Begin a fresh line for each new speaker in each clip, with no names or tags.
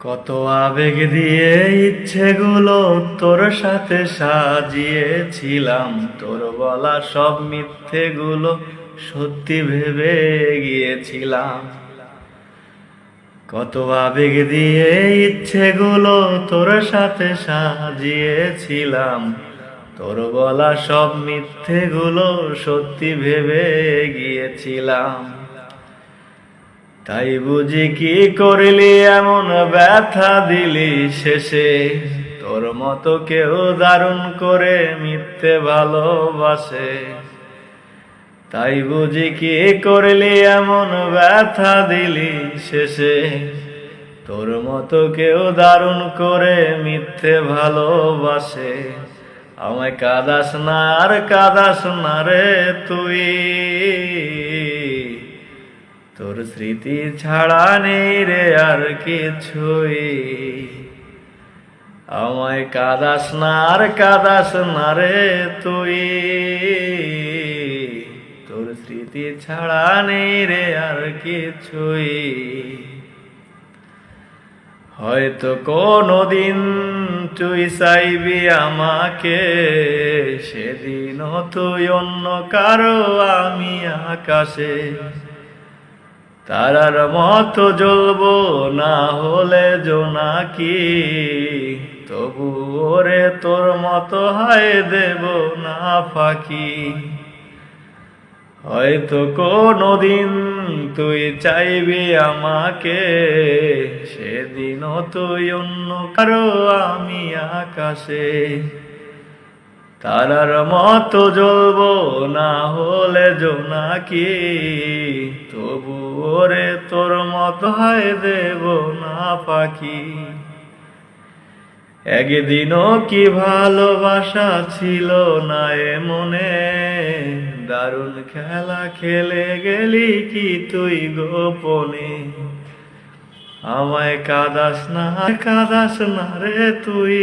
কত আবেগ দিয়ে ইচ্ছেগুলো তোর সাথে সাজিয়েছিলাম। তোর বলা সব মিথ্যেগুলো সত্যি ভেবে গিয়েছিলাম। কত আবেগ দিয়ে ইচ্ছেগুলো তোর সাথে সাজিয়েছিলাম। তোর বলা সব মিথ্যেগুলো সত্যি ভেবে গিয়েছিলাম। তাই বুঝি কি করলি, এমন ব্যথা দিলি শেষে? তোর মতো কেউ দারুণ করে মিথ্যে ভালোবাসে। তাই বুঝি কি করলি, এমন ব্যথা দিলি শেষে? তোর মতো কেউ দারুণ করে মিথ্যে ভালোবাসে। আমায় কাদাস না আর কাদাস না রে তুই। তোর স্মৃতি ছাড়া নেই রে আর কিছুই। আমায় কাদাস না আর কাদাস না রে তুই। তোর স্মৃতি ছাড়া নেই রে আর কিছুই। হয়তো কোনদিন তুই চাইবি আমাকে, সেদিনও তুই অন্য কারও, আমি আকাশে। তারার মতো জ্বলবো না হলে জোনাকি তবু ওরে তোর মতো হায় দেব না ফাঁকি। হয়তো কোনদিন তুই চাইবি আমাকে, সেদিনও তুই অন্য কারও আমি আকাশে। তারার মতো জ্বলব না হলে জোনাকি তবু ওরে তোর মত হয় দেব না পাখি। একদিনও কি ভালোবাসা ছিল না এ মনে? দারুণ খেলা খেলে গেলি কি তুই গোপনে? আমায় কাদাস না কাদাস না রে তুই।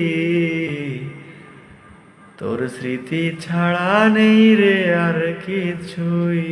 তোর স্মৃতি ছাড়া নেই রে আর কিছুই।